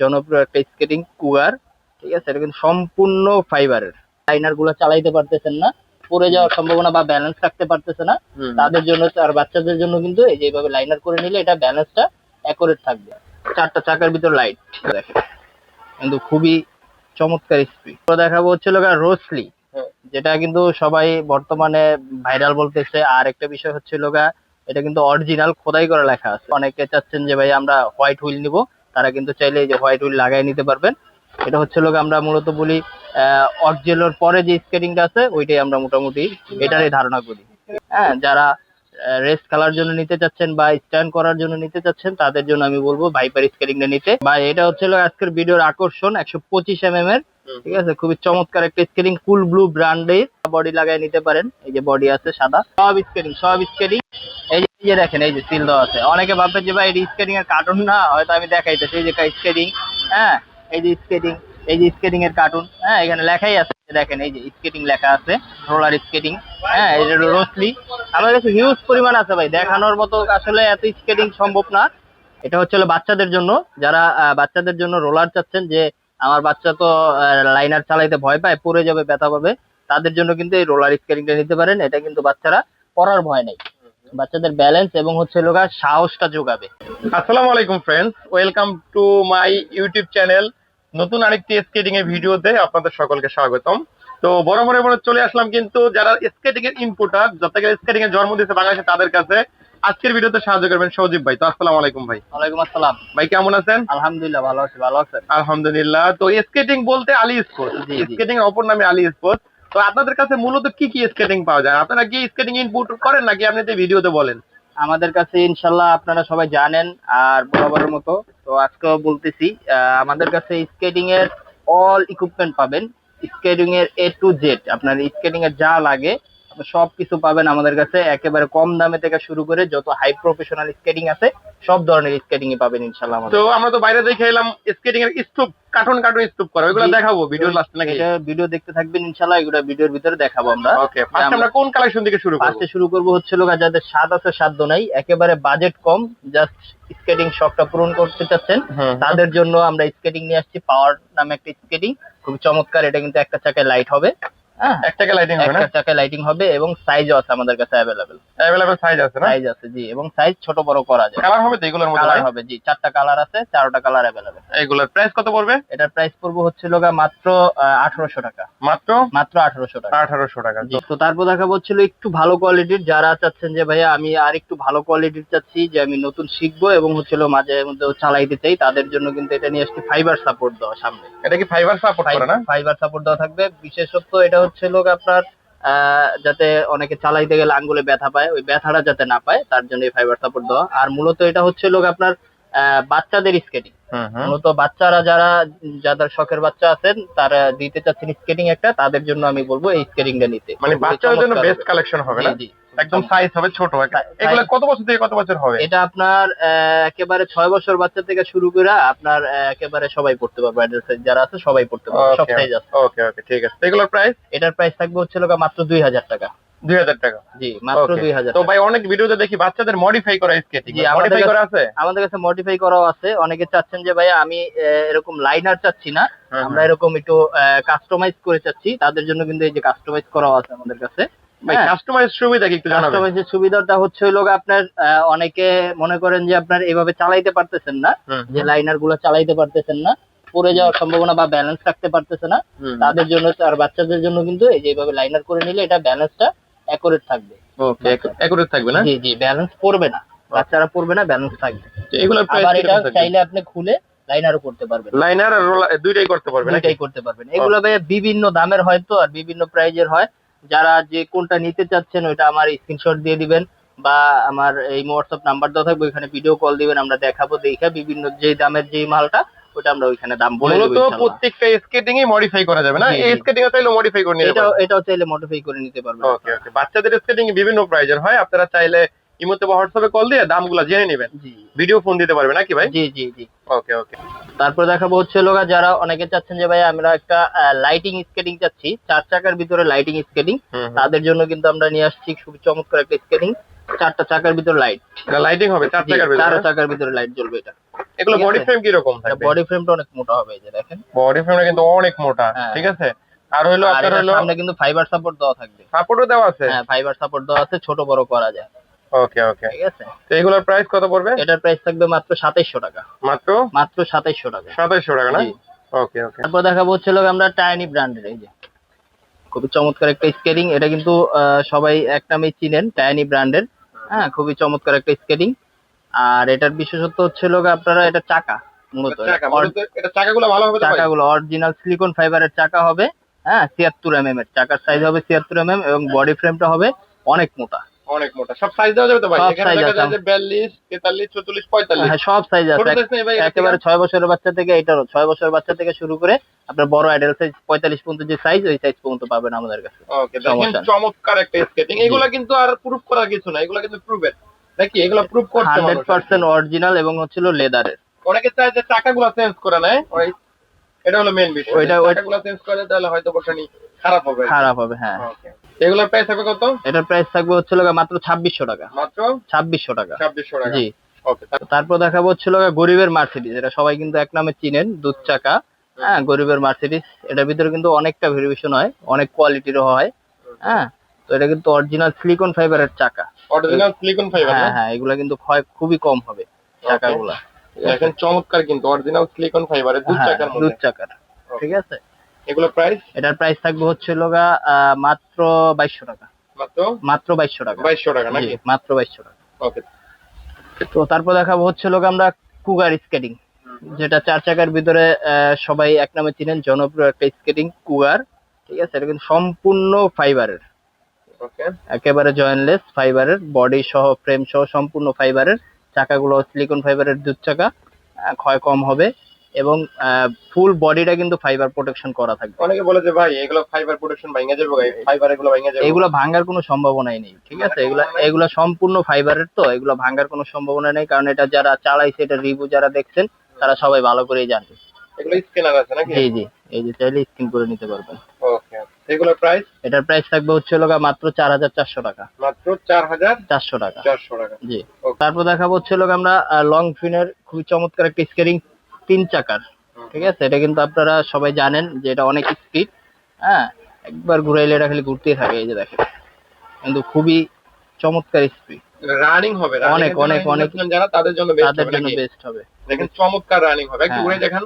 জনপ্রিয় একটা স্কেটিং কুগার ঠিক আছে? এটা কিন্তু সম্পূর্ণ ফাইবারের লাইনারগুলো চালাইতে পারতেছেন না পড়ে যাওয়ার সম্ভাবনা বা ব্যালেন্স রাখতে পারতেছে না। তাদের জন্য আর বাচ্চাদের জন্য কিন্তু এই যে এইভাবে লাইনার করে নিলে এটা ব্যালেন্সটা অ্যাকুরেট থাকবে। চারটা চাকার ভিতর লাইট দেখেন। কিন্তু খুবই চমৎকার স্পিড তো দেখাবো হচ্ছে লোক রোসলি যেটা কিন্তু সবাই বর্তমানে ভাইরাল বলতেছে। আর একটা বিষয় হচ্ছে লোকা এটা কিন্তু অরিজিনাল খোদাই করে লেখা আছে। অনেকে চাচ্ছেন যে ভাই আমরা হোয়াইট হুইল নিব। তারা কিন্তু চাইলে যে হোয়াইট উইল লাগাই নিতে পারবেন। এটা হচ্ছে লোক আমরা মূলত বলি অরিজিনাল পরে যে স্কেটিংটা আছে, ওইটাই আমরা মোটামুটি এটারই ধারণা করি। হ্যাঁ যারা রেস খেলার জন্য নিতে চাচ্ছেন বা স্ট্যান্ড করার জন্য নিতে চাচ্ছেন, তাদের জন্য আমি বলব ভাইপার স্কেটিংটা নিতে। বা এটা হচ্ছিল আজকের ভিডিওর আকর্ষণ, একশো পঁচিশ এম এর, ঠিক আছে? খুবই চমৎকার একটা স্কেটিং কুল ব্লু ব্র্যান্ডের বডি লাগাই নিতে পারেন। এই যে বডি আছে সাদা। সব স্কেটিং সব যে, এই যে দেখেন, এই যে সিল দেওয়া আছে। অনেকে ভাববে যে ভাই, এটা স্কেটিং এর কার্টুন না, হয়তো আমি দেখাইতেছি। এই যে স্কেটিং হ্যাঁ? এই যে স্কেটিং এই যে স্কেটিং এর কার্টুন হ্যাঁ এখানে লেখাই আছে দেখেন, এই যে স্কেটিং লেখা আছে রোলার স্কেটিং হ্যাঁ যে রোসলি আমার কাছে হিউজ পরিমাণ আছে ভাই, দেখানোর মতো আসলে এত স্কেটিং সম্ভব না। এটা হচ্ছে বাচ্চাদের জন্য, যারা বাচ্চাদের জন্য রোলার চাচ্ছেন যে, আমার বাচ্চা তো লাইনার চালাইতে ভয় পায়, পড়ে যাবে, ব্যথা পাবে, তাদের জন্য কিন্তু এই রোলার স্কেটিংটা নিতে পারেন, এটা কিন্তু বাচ্চারা পড়ার ভয় নেই। বাচ্চাদের ব্যালেন্স এবং হচ্ছে লোকা সাহসটা যোগাবে। আসসালামু আলাইকুম friends welcome to my YouTube channel নতুন আরেকটি স্কেটিং এর ভিডিওতে আপনাদের সকলকে স্বাগতম। তো বড় বড় বড় চলে আসলাম কিন্তু যারা স্কেটিং এর ইনপুটার যত স্কেটিং এর জন্ম দিয়েছে বাংলাদেশে তাদের কাছে আজকের ভিডিওতে সাহায্য করবেন সজীব ভাই। তো আসসালামু আলাইকুম ভাই। ওয়ালাইকুম আসসালাম। ভাই কেমন আছেন? আলহামদুলিল্লাহ ভালো আছি ভালো আছেন? আলহামদুলিল্লাহ। তো স্কেটিং বলতে আলী জি। স্কেটিং এর অপর নামে আলী স্পোর্টস তো আপনাদের কাছে মূলত কি কি স্কেটিং পাওয়া যায়? আপনারা কি স্কেটিং ইনপুট করেন নাকি আপনি ভিডিওতে বলেন? আমাদের কাছে ইনশাল্লাহ আপনারা সবাই জানেন আর বরাবরের মতো। তো আজকেও বলতেছি আমাদের কাছে স্কেটিং এর অল ইকুইপমেন্ট পাবেন। স্কেটিং এর এ টু জেড আপনার স্কেটিং এর যা লাগে সব কিছু পাবেন আমাদের কাছে। একেবারে কম দামে থেকে শুরু করে যত হাই প্রফেশনাল স্কেটিং আছে সব ধরনের স্কেটিং পাবেন ইনশাল্লাহ তো আমরা তো বাইরে দেখে এলাম স্কেটিং এর স্তূপ কার্টুন কার্টুন স্তূপ করা। ওইগুলো দেখাবো ভিডিও লাস্টে নাকি? ভিডিও দেখতে থাকবেন ইনশাল্লাহ এগুলো ভিডিওর ভিতরে দেখাবো আমরা। ওকে ফার্স্ট আমরা কোন কালেকশন থেকে শুরু করব? ফার্স্টে শুরু করব হচ্ছে লোক যাদের স্বাদ আছে সাধ্য নাই একেবারে বাজেট কম জাস্ট স্কেটিং শখটা পূরণ করতে চাচ্ছেন তাদের জন্য আমরা স্কেটিং নিয়ে আসছি পাওয়ার নামে একটা স্কেটিং খুব চমৎকার এটা কিন্তু একটা চাকায় লাইট হবে। হ্যাঁ একটাকে লাইটিং হবে না একটা চাকায় লাইটিং হবে এবং সাইজও আছে আমাদের কাছে অ্যাভেলেবেল अवेलेबल সাইজ আছে না সাইজ আছে জি এবং সাইজ ছোট বড় করা যায় কালার হবে তো এগুলোর মধ্যে কালার ভাই? হবে জি চারটা কালার আছে চারটা কালার অ্যাভেলেবেল এগুলোর প্রাইস কত পড়বে এটার প্রাইস পড়বো হচ্ছে লোকা মাত্র আঠারোশো টাকা মাত্র মাত্র আঠারোশো টাকা আঠারোশো টাকা জি, তো তারপর দেখা হচ্ছিল একটু ভালো কোয়ালিটির যারা চাচ্ছেন যে ভাইয়া আমি আর একটু ভালো কোয়ালিটির চাচ্ছি যে আমি নতুন শিখবো এবং হচ্ছিল মাঝে মধ্যে চালাইতে চাই তাদের জন্য কিন্তু এটা নিয়ে আসছি ফাইবার সাপোর্ট দেওয়া সামনে এটা কি ফাইবার সাপোর্ট করে না ফাইবার সাপোর্ট দেওয়া থাকবে বিশেষত এটা হচ্ছে লোক আপনার যাতে অনেকে চালাইতে গেলে আঙ্গুলে ব্যথা পায় ওই ব্যথাটা যাতে না পায় তার জন্য এই ফাইবার সাপোর্ট দেওয়া। আর মূলত এটা হচ্ছে লোক আপনার আহ, বাচ্চাদের স্কেটিং মূলত বাচ্চারা যারা যাদের শখের বাচ্চা আছেন তারা দিতে চাচ্ছেন স্কেটিং একটা তাদের জন্য আমি বলব এই স্কেটিংটা নিতে। মানে বাচ্চাদের জন্য বেস্ট কালেকশন হবে। না। একদম সাইজ হবে ছোট। এগুলো কত বছর থেকে কত বছর হবে? এটা আপনার একেবারে ছয় বছর বাচ্চা থেকে শুরু করে আপনার একেবারে সবাই পড়তে পারবে। যারা আছে সবাই পড়তে পারবে সব সাইজ আছে। ওকে ওকে ঠিক আছে। এগুলোর প্রাইস এটার প্রাইস থাকবে হচ্ছে লোকা মাত্র দুই হাজার টাকা। দুই হাজার টাকা? জি মাত্র দুই হাজার তো ভাই অনেক ভিডিওতে দেখি বাচ্চাদের মডিফাই করা স্কেটিং মডিফাই করা আছে? আমাদের কাছে মডিফাই করাও আছে। অনেকে চাচ্ছেন যে আমি এরকম লাইনার চাচ্ছি না। আমরা এরকম একটু কাস্টমাইজ করে চাচ্ছি। তাদের জন্য কিন্তু এই যে কাস্টমাইজ করাও আছে আমাদের কাছে। ভাই হ্যাঁ। কাস্টমাইজ সুবিধা কি একটু জানাবেন? কাস্টমাইজের সুবিধাটা হচ্ছে হলো আপনার অনেকে মনে করেন যে আপনার এভাবে চালাইতে পারতেছেন না যে লাইনারগুলো চালাইতে পারতেছেন না পড়ে যাওয়ার সম্ভাবনা বা ব্যালেন্স রাখতে পারতেছে না তাদের জন্য আর বাচ্চাদের জন্য কিন্তু এই যে এইভাবে লাইনার করে নিলে এটা ব্যালেন্সটা অ্যাকুরেট থাকবে। ওকে একুরেট থাকবে না? জি জি ব্যালেন্স পড়বে না। বাচ্চারা পড়বে না ব্যালেন্স থাকবে। তো এগুলোর আবার এটা চাইলে আপনি খুলে লাইনারও করতে পারবেন। লাইনার আর দুইটাই করতে পারবে নাকি? দুইটাই করতে পারবেন। এগুলো ভাই বিভিন্ন দামের হয় তো আর বিভিন্ন প্রাইজের হয়। যারা যে কোনটা নিতে চাচ্ছেন ওইটা আমার স্ক্রিনশট দিয়ে দিবেন বা আমার এই হোয়াটসঅ্যাপ নাম্বার দেওয়া থাকবে ওইখানে ভিডিও কল দিবেন আমরা দেখাবো দেখা বিভিন্ন যে দামের যে মালটা ওটা আমরা ওইখানে দাম বলে দেব মূলত প্রত্যেকটা স্কেটিং এ মডিফাই করা যাবে না? এই স্কেটিং এ চাইলে মডিফাই করে নিতে পারবেন। এটা এটাও চাইলে মডিফাই করে নিতে পারবেন। ওকে ওকে বাচ্চাদের স্কেটিং বিভিন্ন প্রাইজের হয় আপনারা চাইলে ইমোতে বা হোয়াটসঅ্যাপে কল দিয়ে দামগুলো জেনে নেবেন। ভিডিও ফোন দিতে পারবে নাকি ভাই? জি জি জি। ওকে ওকে তারপর দেখাবো হচ্ছে লোকা যারা অনেকে চাচ্ছেন যে ভাই আমরা একটা লাইটিং স্কেটিং চাচ্ছি চার চাকার ভিতরে লাইটিং স্কেটিং তাদের জন্য কিন্তু আমরা নিয়ে আসছি খুবই চমৎকার একটা স্কেটিং চারটা চাকার ভিতরে লাইট লাইটিং হবে চার টাকার চার চাকার ভিতরে লাইট জ্বলবে এটা। এগুলো বডি ফ্রেম কি রকম থাকবে? বডি ফ্রেমটা অনেক মোটা হবে এই যে দেখেন। বডি ফ্রেমটা কিন্তু অনেক মোটা হ্যাঁ। ঠিক আছে? আর হলো আপনার হলো সামনে কিন্তু ফাইবার সাপোর্ট দেওয়া থাকবে। সাপোর্টও দেওয়া আছে? হ্যাঁ ফাইবার সাপোর্ট দেওয়া আছে ছোট বড় করা যায়। ওকে ওকে ঠিক আছে? তো এগুলোর প্রাইস কত পড়বে? এটার প্রাইস থাকবে মাত্র সাতাইশশো টাকা। মাত্র? মাত্র সাতাইশশো টাকা। সাতাইশশো টাকা না? ওকে ওকে তারপর দেখাবো হচ্ছে লোক আমরা টাইনি ব্র্যান্ডের এই যে। খুবই চমৎকার একটা স্কেটিং এটা কিন্তু সবাই এক নামেই চিনেন টাইনি ব্র্যান্ডের হ্যাঁ খুবই চমৎকার একটা স্কেটিং আর এটার বিশেষত্ব হচ্ছে লোক আপনারা এটা চাকা মূলত। এটা চাকাগুলো ভালো হবে চাকাগুলো অরিজিনাল সিলিকন ফাইবারের চাকা হবে। হ্যাঁ ছিয়াত্তর এম এর। চাকার সাইজ হবে ছিয়াত্তর এম এম এবং বডি ফ্রেমটা হবে অনেক মোটা। অনেক মোটা। সব সাইজ দেওয়া যাবে তো ভাই? এখানে দেখা আছে। যায় যে 42 43 44 45 হ্যাঁ সব সাইজ আছে? একেবারে ছয় বছরের বাচ্চা থেকে এটারও ছয় বছরের বাচ্চা থেকে শুরু করে আপনার বড় অ্যাডাল্ট সাইজ পঁয়তাল্লিশ পর্যন্ত যে সাইজ ওই সাইজ পর্যন্ত পাবেন আমাদের কাছে। ওকে দেখেন চমৎকার একটা স্কেটিং এগুলো কিন্তু আর প্রুফ করার কিছু না এগুলো কিন্তু প্রুভেড নাকি? এগুলো প্রুফ করতে হান্ড্রেড মানুষ পার্সেন্ট অরিজিনাল এবং হচ্ছিল লেদারের অনেকে চায় যে চাকাগুলো চেঞ্জ করে নেয় ওই এটা হলো মেইন বিষয়। ওইটা- ওই- চাকাগুলো চেঞ্জ করে তাহলে হয়তো বসানি খারাপ হবে। খারাপ হবে হ্যাঁ। এগুলোর প্রাইস হবে কত? এটার প্রাইস থাকবে হচ্ছিল গিয়ে মাত্র ছাব্বিশশো টাকা। মাত্র? ছাব্বিশশো টাকা। 2600 টাকা। জি। তারপর দেখাবো হচ্ছিল গরিবের মার্সিডিজ এটা সবাই কিন্তু এক নামে চিনেন দুধ চাকা। হ্যাঁ গরিবের মার্সিডিজ এটার ভিতরে কিন্তু অনেকটা ভেরিয়েশন হয় অনেক কোয়ালিটিরও হয়। হ্যাঁ তো এটা কিন্তু অরিজিনাল সিলিকন ফাইবারের চাকা। অরিজিনাল সিলিকন ফাইবার হ্যাঁ হ্যাঁ এগুলা কিন্তু ক্ষয় খুবই কম হবে চাকাগুলা। দেখেন চমৎকার কিন্তু অরিজিনাল সিলিকন ফাইবারের দুধ চাকার দুধ চাকার। ঠিক আছে? এগুলো প্রাইস এটার প্রাইস থাকবে হচ্ছিল গা আহ, মাত্র বাইশশো টাকা। মাত্র? মাত্র বাইশশো টাকা। 2200 টাকা নাকি? মাত্র বাইশশো টাকা। ওকে তো তারপর দেখাবো হচ্ছিল গা আমরা কুগার স্কেটিং যেটা চার চাকার ভিতরে সবাই এক নামে চিনেন জনপ্রিয় একটা স্কেটিং কুগার ঠিক আছে? এটা কিন্তু সম্পূর্ণ ফাইবারের ওকে একেবারে জয়েন্টলেস ফাইবারের বডি সহ ফ্রেম সহ সম্পূর্ণ ফাইবারের চাকাগুলো সিলিকন ফাইবারের দুধ চাকা। ক্ষয় কম হবে। এবং ফুল বডিটা কিন্তু ফাইবার প্রোটেকশন করা থাকবে। অনেকে বলে যে ভাই এগুলো ফাইবার প্রোটেকশন ভাঙা যাবে ভাই ফাইবার এগুলো ভাঙা যাবে এগুলো ভাঙার কোনো সম্ভাবনাই নেই ঠিক আছে? এগুলা এগুলা সম্পূর্ণ ফাইবারের তো এগুলো ভাঙার কোনো সম্ভাবনা নেই কারণ এটা যারা চালাইছে এটা রিভিউ যারা দেখছেন তারা সবাই ভালো করেই জানে। এগুলো স্ক্যানার আছে নাকি? জি জি এই যে চাইলে স্ক্রিন করে নিতে পারবেন। ওকে এগুলো প্রাইস এটার প্রাইস থাকবে হচ্ছে লোকা মাত্র চার হাজার চারশো টাকা। মাত্র চার হাজার চারশো টাকা। চারশো টাকা। জি। তারপর দেখাবো হচ্ছে লোক আমরা লং ফিনের খুবই চমৎকার একটা স্কেটিং তিন চাকার ঠিক আছে? এটা কিন্তু আপনারা সবাই জানেন যে এটা অনেক স্পিড হ্যাঁ? একবার ঘুরাইলে এটা খালি ঘুরতেই থাকে এই যে দেখেন। কিন্তু খুবই চমৎকার স্পিড রানিং হবে অনেক, অনেক, অনেক। যারা তাদের জন্য তাদের জন্য বেস্ট হবে। দেখেন চমৎকার রানিং হবে। একটু হ্যাঁ। ঘুরে দেখান।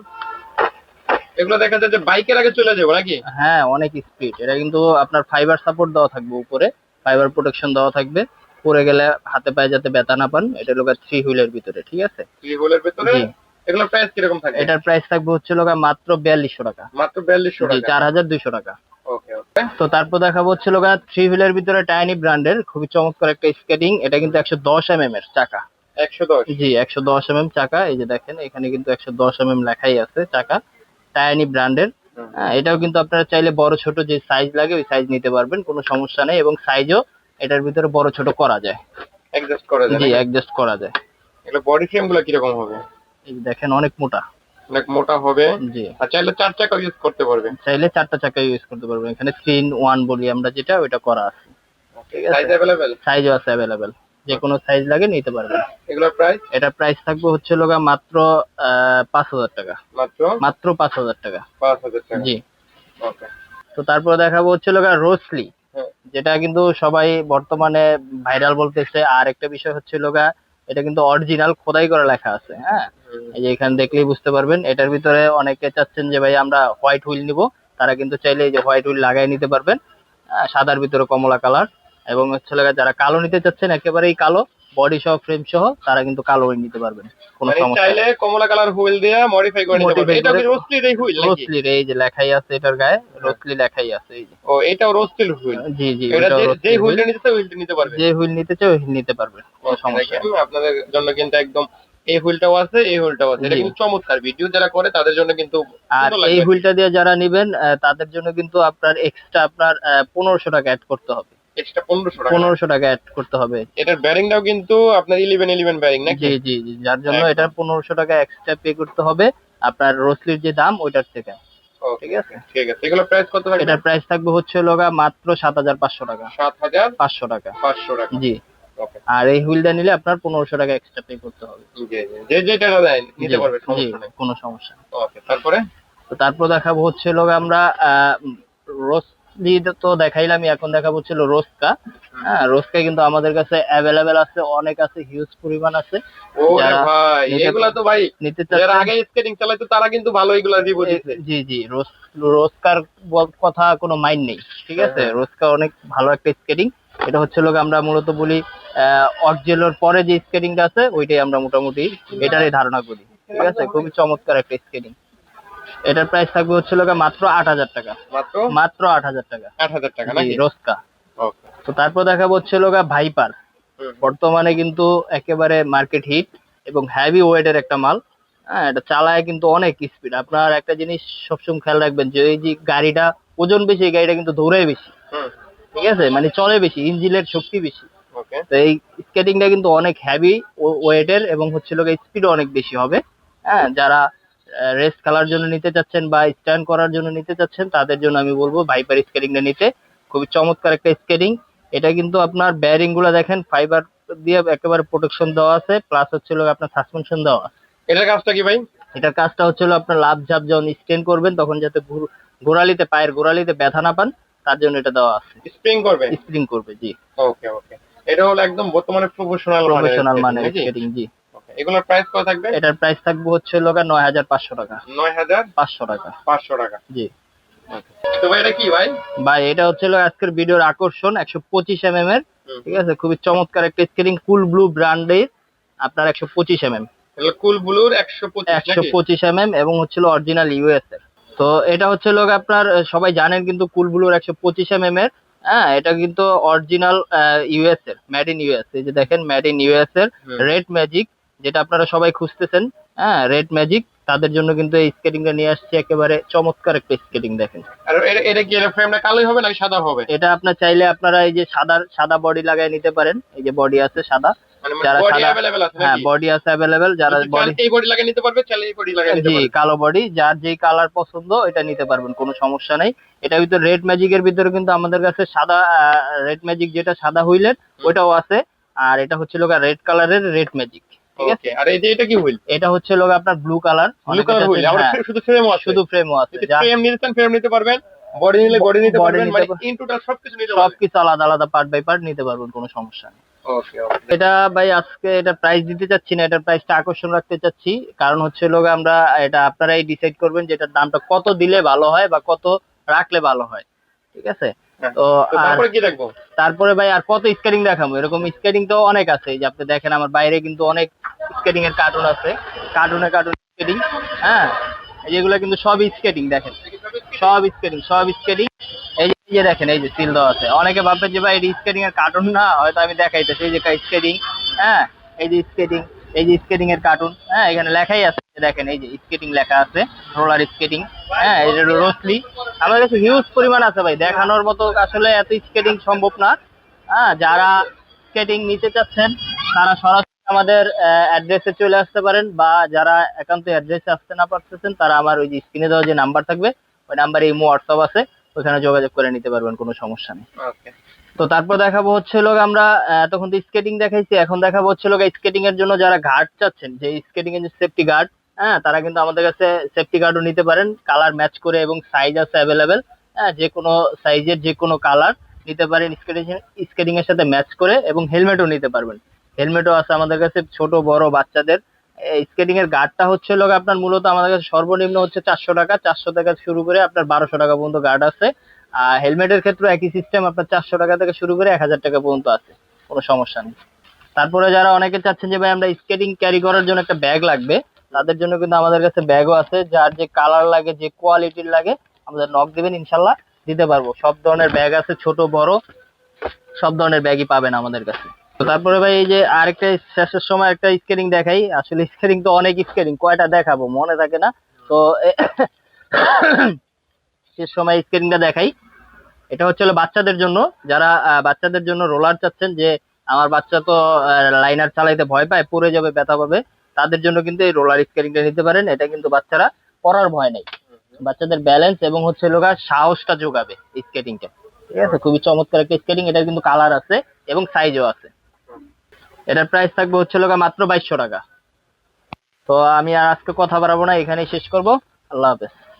এগুলো দেখা যায় যে বাইকের আগে চলে যাব নাকি? হ্যাঁ অনেক স্পিড এটা কিন্তু আপনার ফাইবার সাপোর্ট দেওয়া থাকবে উপরে। ফাইবার প্রোটেকশন দেওয়া থাকবে। পরে গেলে হাতে পায়ে যাতে ব্যথা না পান এটা লোক থ্রি হুইলের ভিতরে ঠিক আছে? থ্রি হোলের ভেতরে? জি। এগুলো প্রাইস কীরকম থাকে? এটার প্রাইস থাকবে হচ্ছে লোক মাত্র বিয়াল্লিশশো টাকা। মাত্র বিয়াল্লিশশো টাকা। চার হাজার দুইশো টাকা। ওকে ওকে তো তারপর দেখাবো হচ্ছে লোক থ্রি হুইলের ভিতরে টাইনি ব্র্যান্ডের খুবই চমৎকার একটা স্কেটিং এটা কিন্তু একশো দশ এম এর চাকা। একশো দশ। জি একশো দশ এম চাকা এই যে দেখেন এখানে কিন্তু একশো দশ এম লেখাই আছে চাকা টাইনি ব্র্যান্ডের এটাও কিন্তু আপনারা চাইলে বড় ছোট যে সাইজ লাগে ওই সাইজ নিতে পারবেন কোনো সমস্যা নেই এবং সাইজও এটার ভিতরে বড় ছোট করা যায়। অ্যাডজাস্ট করা যায় জি? অ্যাডজাস্ট করা যায়। এগুলো বডি ফ্রেমগুলো কীরকম হবে? এই দেখেন অনেক মোটা। অনেক মোটা হবে। জি। আর চাইলে চার চাকা ইউজ করতে চাইলে চারটা চাকা ইউজ করতে পারবেন। এখানে স্ক্রিন ওয়ান বলি আমরা যেটা ওইটা করা আছে। ঠিক আছে। সাইজ আছে যে কোনো সাইজ লাগে নিতে পারবেন। এগুলোর প্রাইস এটার প্রাইস থাকবে হচ্ছে মাত্র পাঁচ হাজার টাকা। মাত্র? মাত্র পাঁচ হাজার টাকা। পাঁচ হাজার টাকা। জি। ওকে। তো তারপর দেখাবো হচ্ছে রোসলি হ্যাঁ। যেটা কিন্তু সবাই বর্তমানে ভাইরাল বলতেছে। আর একটা বিষয় হচ্ছে লোকা এটা কিন্তু অরিজিনাল খোদাই করা লেখা আছে হ্যাঁ? এই যে এখানে দেখলেই বুঝতে পারবেন। এটার ভিতরে অনেকে চাচ্ছেন যে ভাই আমরা হোয়াইট হুইল নিব। তারা কিন্তু চাইলে এই যে হোয়াইট হুইল লাগাই নিতে পারবেন। সাদার ভিতরে কমলা কালার এবং হচ্ছে লাগা যারা কালো নিতে চাচ্ছেন একেবারেই কালো বডি সহ ফ্রেম সহ তারা কিন্তু কালো হুইল নিতে পারবেন। কোনো মানে সমস্যা চাইলে কমলা কালার হুইল দিয়ে মডিফাই করে নিতে পারবে Modify এটা রোস্টলির এই হুইল নাকি? রোসলির এই যে লেখাই আছে এটার গায়ে রোসলি লেখাই আছে এই যে। ও এটাও রোস্টিল হুইল জি জি এটা যে-। হুইলটা নিতে চায় হুইলটা নিতে পারবে? যে হুইল নিতে চাই হুইল নিতে পারবে কোনো সমস্যা আপনাদের জন্য কিন্তু একদম এই হুইলটাও আছে এই হুইলটাও আছে। এটা কিন্তু চমৎকার ভিডিও যারা করে তাদের জন্য কিন্তু আর এই। হুইলটা দিয়ে যারা নিবেন তাদের জন্য কিন্তু আপনার এক্সট্রা আপনার পনেরোশো টাকা অ্যাড করতে হবে। এক্সট্রা পনেরোশো টাকা। পনেরোশো টাকা অ্যাড করতে হবে। এটার ব্যারিংটাও কিন্তু আপনার ইলেভেন ইলেভেন ব্যারিং নাকি? জি জি জি যার জন্য। এটা পনেরোশো টাকা এক্সট্রা পে করতে হবে। আপনার রোসলির যে দাম ওইটার থেকে। ঠিক আছে? ঠিক আছে। এগুলো প্রাইস কত থাকবে এটার প্রাইস থাকবে হচ্ছে লোগা মাত্র সাত হাজার পাঁচশো টাকা। সাত হাজার পাঁচশো টাকা। পাঁচশো টাকা। জি। আর এই হুইলটা নিলে আপনার পনেরোশো টাকা এক্সট্রা পে করতে হবে। জি যে যেটা দেয় নিতে পারবে কোনো সমস্যা ওকে তারপরে? তো তারপর দেখাবো হচ্ছে লোক আমরা রোসলি তো দেখাইলামই এখন দেখাবো হচ্ছে রোস্কা হ্যাঁ রোস্কা কিন্তু আমাদের কাছে অ্যাভেলেবেল আছে অনেক আছে হিউজ পরিমাণ আছে। ও ভাই এগুলা তো ভাই নিতে যারা আগে স্কেটিং চালাইতো তারা কিন্তু ভালো এগুলা রিভিউ দিচ্ছে জি জি বল- কথা কোনো মাইন্ড নেই ঠিক আছে? হ্যাঁ। রোজকা অনেক ভালো একটা স্কেটিং এটা হচ্ছে লোক আমরা মূলত বলি অকজেলোর পরে যে স্কেটিংটা আছে ওইটাই আমরা মোটামুটি এটারই ধারণা করি। ঠিক আছে? খুবই চমৎকার একটা স্কেটিং এটার প্রাইস থাকবে হচ্ছে লোক মাত্র আট হাজার টাকা। মাত্র? মাত্র আট হাজার টাকা। আট হাজার টাকা নাকি? ওকে। তো তারপর দেখাবো হচ্ছে লোক ভাইপার বর্তমানে কিন্তু একেবারে মার্কেট হিট এবং হ্যাভি ওয়েটের একটা মাল। হ্যাঁ এটা চালায় কিন্তু অনেক স্পিড আপনার একটা জিনিস সবসময় খেয়াল রাখবেন যে এই যে গাড়িটা ওজন বেশি এই গাড়িটা কিন্তু দৌড়ায় বেশি। ঠিক আছে? মানে চলে বেশি ইঞ্জিনের শক্তি বেশি। তো এই স্কেটিংটা কিন্তু অনেক হ্যাভি ওয়েটের এবং হচ্ছে লোক স্পিডও অনেক বেশি হবে। হ্যাঁ যারা রেস খেলার জন্য নিতে চাচ্ছেন বা স্ট্যান্ড করার জন্য নিতে চাচ্ছেন তাদের জন্য আমি বলব ভাইপার স্কেটিংটা নিতে। খুবই চমৎকার একটা স্কেটিং এটা কিন্তু আপনার ব্যারিংগুলো দেখেন ফাইবার দিয়ে একেবারে প্রোটেকশন দেওয়া আছে প্লাস হচ্ছে লোক আপনার সাসপেনশন দেওয়া এটার কাজটা কি ভাই? এটার কাজটা হচ্ছে হলো আপনার লাভ ঝাপ যখন স্টেন করবেন তখন যাতে গোড়ালিতে পায়ের গোড়ালিতে ব্যথা না পান তার জন্য এটা দেওয়া আছে। স্প্রিং করবে স্প্রিং করবে জি। ওকে ওকে এটা হলো একদম বর্তমানে প্রফেশনাল প্রফেশনাল মানের স্কেটিং জি। এগুলোর প্রাইস কত থাকবে? এটার প্রাইস থাকবে হচ্ছে লোক নয় হাজার পাঁচশো টাকা। নয় হাজার পাঁচশো টাকা। পাঁচশো টাকা। জি। তো ভাই এটা কি ভাই? ভাই এটা হচ্ছে আজকের ভিডিওর আকর্ষণ একশো পঁচিশ এম এম এর ঠিক আছে? খুবই চমৎকার একটা স্কেটিং কুল ব্লু ব্র্যান্ডের আপনার একশো পঁচিশ এম এম কুল ব্লুর একশো একশো পঁচিশ এম এম এবং হচ্ছিল অরিজিনাল ইউএস এর। তো এটা হচ্ছে লোক আপনার সবাই জানেন কিন্তু কুল ব্লুর একশো পঁচিশ এম এম এর হ্যাঁ এটা কিন্তু অরিজিনাল ইউএস এর মেড ইন ইউএস এই যে দেখেন মেড ইন ইউএস এর রেড ম্যাজিক যেটা আপনারা সবাই খুঁজতেছেন হ্যাঁ রেড ম্যাজিক তাদের জন্য কিন্তু এই স্কেটিং টা নিয়ে আসছে একেবারে চমৎকার একটা স্কেটিং দেখেন। আর এটা- কি ফ্রেমটা কালোই হবে নাকি সাদা হবে? এটা আপনার চাইলে আপনারা এই যে সাদা সাদা বডি লাগাই নিতে পারেন এই যে বডি আছে সাদা। যারা বডি সাদা- হ্যাঁ বডি আছে অ্যাভেলেবেল যারা বডি এই বডি লাগিয়ে নিতে পারবে চাইলে এই বডি লাগিয়ে নিতে জি কালো বডি যার যেই কালার পছন্দ এটা নিতে পারবেন কোনো সমস্যা নেই। এটা ভিতরে রেড ম্যাজিকের ভিতরে কিন্তু আমাদের কাছে সাদা রেড ম্যাজিক যেটা সাদা হুইলের ওইটাও আছে। আর এটা হচ্ছে লোক রেড কালারের রেড ম্যাজিক ঠিক আছে? আর এই যে এটা কি হুইল এটা হচ্ছে লোক আপনার blue colour blue colour wheel আবার শুধু ফ্রেমও আছে। শুধু ফ্রেমও আছে ফ্রেম নিতে ফ্রেম নিতে পারবেন। বডি নিলে বডি নিতে পারবেন মানে ইন টোটাল সবকিছু নিতে পারবেন। সবকিছু আলাদা আলাদা পার্ট বাই পার্ট নিতে পারবেন কোনো সমস্যা নেই। এটা ভাই আজকে এটা প্রাইস দিতে চাচ্ছি না এটার প্রাইসটা আকর্ষণ রাখতে চাচ্ছি। কারণ হচ্ছে লোক আমরা এটা আপনারাই ডিসাইড করবেন যে এটার দামটা কত দিলে ভালো হয় বা কত রাখলে ভালো হয়। ঠিক আছে? হ্যাঁ। তো আর তারপরে কি রাখব তারপরে ভাই আর কত স্কেটিং দেখাবো? এরকম স্কেটিং তো অনেক আছে। যে আপনি দেখেন আমার বাইরে কিন্তু অনেক স্কেটিং এর কার্টুন আছে। কার্টুনে কার্টুন স্কেটিং হ্যাঁ? যেগুলো কিন্তু সব স্কেটিং দেখেন। সব স্কেটিং সব স্কেটিং এই যে- দেখেন, এই যে সিল দেওয়া আছে। অনেকে ভাববে যে, ভাই, এটা স্কেটিং এর কার্টুন না? হয়তো আমি দেখাইতেছি, এই যে স্কেটিং হ্যাঁ? এই যে স্কেটিং এই যে স্কেটিং এর কার্টুন হ্যাঁ? এখানে লেখাই আছে দেখেন, এই যে স্কেটিং লেখা আছে রোলার স্কেটিং হ্যাঁ? যে রোসলি আমার কাছে হিউজ পরিমাণ আছে, ভাই। দেখানোর মতো আসলে এত স্কেটিং সম্ভব না। হ্যাঁ? যারা স্কেটিং নিতে চাচ্ছেন, তারা সরাসরি আমাদের অ্যাড্রেসে চলে আসতে পারেন বা যারা একান্ত অ্যাড্রেসে আসতে না পারতেছেন তারা আমার ওই যে স্ক্রিনে দেওয়া যে নাম্বার থাকবে ওই নাম্বারে ইমো হোয়াটসঅ্যাপ আছে ওখানে যোগাযোগ করে নিতে পারবেন কোনো সমস্যা নেই। তো তারপর দেখাবো হচ্ছে লোক আমরা তখন তো স্কেটিং দেখাইছি এখন দেখাবো হচ্ছে লোক স্কেটিং এর জন্য যারা গার্ড চাচ্ছেন যে স্কেটিং এর যে সেফটি গার্ড হ্যাঁ তারা কিন্তু আমাদের কাছে সেফটি গার্ডও নিতে পারেন কালার ম্যাচ করে এবং সাইজ আছে অ্যাভেলেবেল হ্যাঁ যে কোনো সাইজের যে কোনো কালার নিতে পারেন স্কেটিং স্কেটিং এর সাথে ম্যাচ করে এবং হেলমেটও নিতে পারবেন। হেলমেটও আছে আমাদের কাছে, ছোট, বড় বাচ্চাদের। স্কেটিং এর গার্ডটা হচ্ছে লোক আপনার মূলত আমাদের কাছে সর্বনিম্ন হচ্ছে চারশো টাকা। চারশো টাকা শুরু করে আপনার বারোশো টাকা পর্যন্ত গার্ড আছে। আর হেলমেটের ক্ষেত্রে একই সিস্টেম আপনার চারশো টাকা থেকে শুরু করে এক হাজার টাকা পর্যন্ত আছে। কোনো সমস্যা নেই। তারপরে যারা অনেকে চাচ্ছেন যে, ভাই, আমরা স্কেটিং ক্যারি করার জন্য একটা ব্যাগ লাগবে। তাদের জন্য কিন্তু আমাদের কাছে ব্যাগও আছে, যার যে কালার লাগে, যে কোয়ালিটির লাগে, আমাদের নক দিবেন, ইনশাল্লাহ দিতে পারব। সব ধরনের ব্যাগ আছে, ছোট, বড়, সব ধরনের ব্যাগই পাবেন আমাদের কাছে। তো তারপরে ভাই এই যে আরেকটা শেষের সময় একটা স্কেটিং দেখাই। আসলে স্কেটিং তো অনেক স্কেটিং কয়টা দেখাবো মনে থাকে না। তো শেষ সময় স্কেটিংটা দেখাই। এটা হচ্ছে বাচ্চাদের জন্য, যারা বাচ্চাদের জন্য রোলার চাচ্ছেন যে, আমার বাচ্চা তো লাইনার চালাইতে ভয় পায়, পড়ে যাবে, ব্যথা পাবে, তাদের জন্য কিন্তু এই রোলার স্কেটিংটা নিতে পারেন। এটা কিন্তু বাচ্চারা পড়ার ভয় নেই। বাচ্চাদের ব্যালেন্স এবং হচ্ছে লোকা সাহসটা যোগাবে স্কেটিংটা ঠিক আছে? খুবই চমৎকার একটা স্কেটিং এটা কিন্তু কালার আছে এবং সাইজও আছে। এটার প্রাইস থাকবে হচ্ছে লোক মাত্র বাইশশো টাকা। তো আমি আর আজকে কথা বাড়াবো না, এখানেই শেষ করব। আল্লাহ হাফেজ।